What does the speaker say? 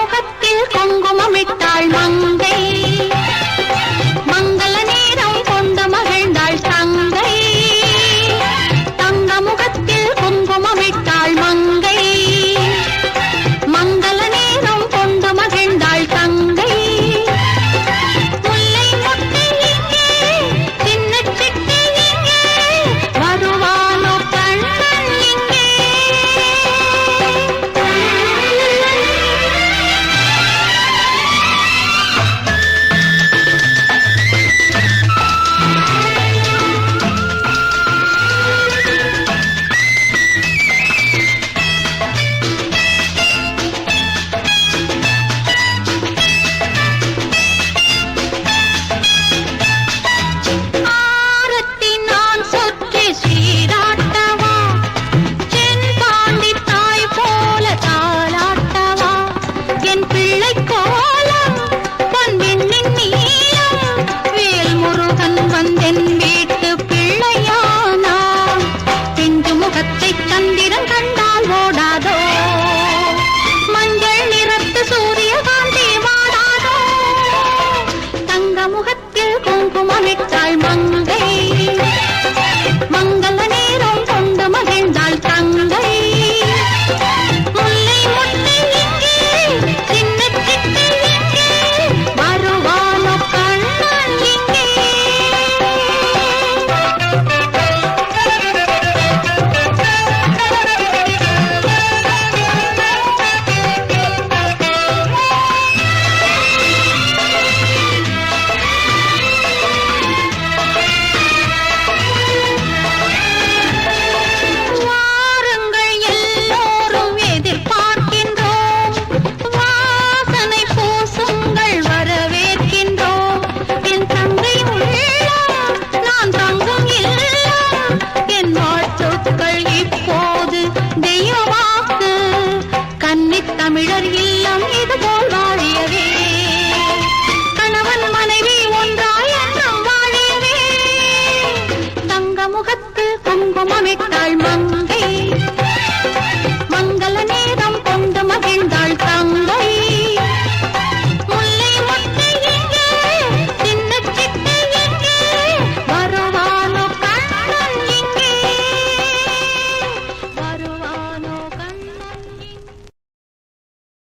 முகத்தில் குங்குமமிட்டாள் மங்கை. தமிழர் இல்லம் இதுபோல் வாழியவே.